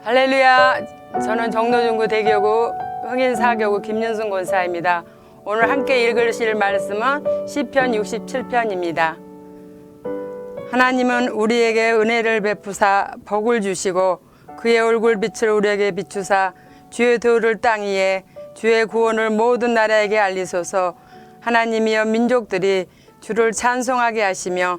할렐루야. 저는 정로중구 대교구 흥인사교구 김윤순 권사입니다. 오늘 함께 읽으실 말씀은 시편 67편입니다. 하나님은 우리에게 은혜를 베푸사 복을 주시고 그의 얼굴 빛을 우리에게 비추사 주의 도를 땅 위에 주의 구원을 모든 나라에게 알리소서 하나님이여 민족들이 주를 찬송하게 하시며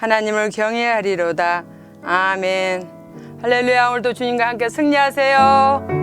하나님을 경외하리로다. 아멘. 할렐루야. 오늘도 주님과 함께 승리하세요